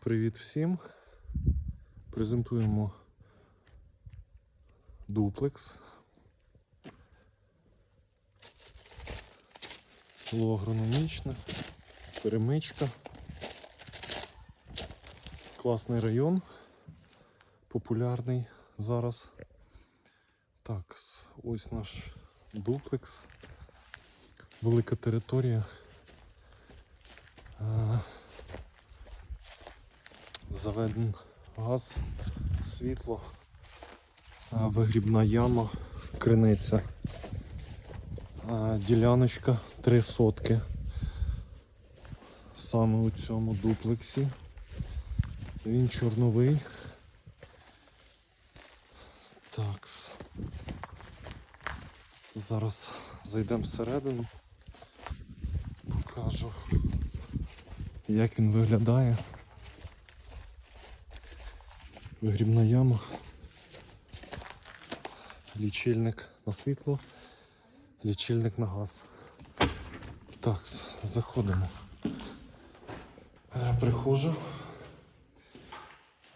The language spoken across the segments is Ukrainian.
Привіт всім. Презентуємо дуплекс. Село агрономічне, перемичка. Класний район, популярний зараз. Так, ось наш дуплекс. Велика територія. Заведен газ, світло, вигрібна яма, криниця. Діляночка три сотки. Саме у цьому дуплексі. Він чорновий. Такс. Зараз зайдемо всередину. Покажу, як він виглядає. Вигрібна яма. Лічильник на світло, лічильник на газ. Так, заходимо. Е, Прихожа.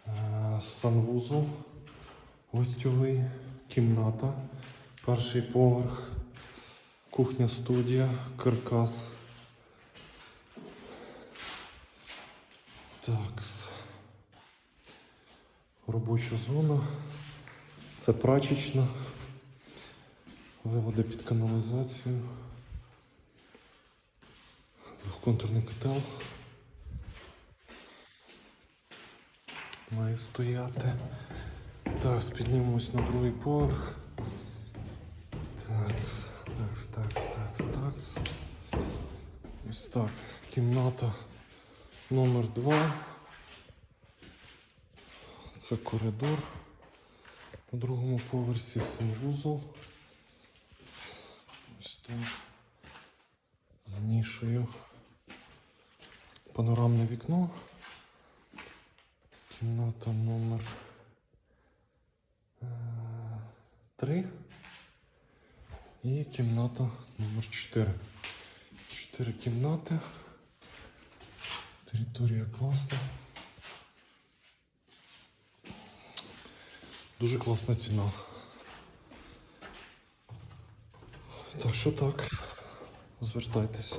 Е, Санвузол. Гостьовий, кімната, перший поверх, кухня студія, каркас. Такс. Робоча зона. Це прачечна. Виводи під каналізацію. Двохконтурний котел. Має стояти. Так, піднімемось на другий поверх. Такс, такс, такс, такс, такс. Ось так. Кімната номер 2. Це коридор. На другому поверсі санвузол. Ось так. З нішею. Панорамне вікно. Кімната номер 3. І кімната номер 4. Чотири кімнати. Територія класна. Дуже класна ціна. Так що так, звертайтеся.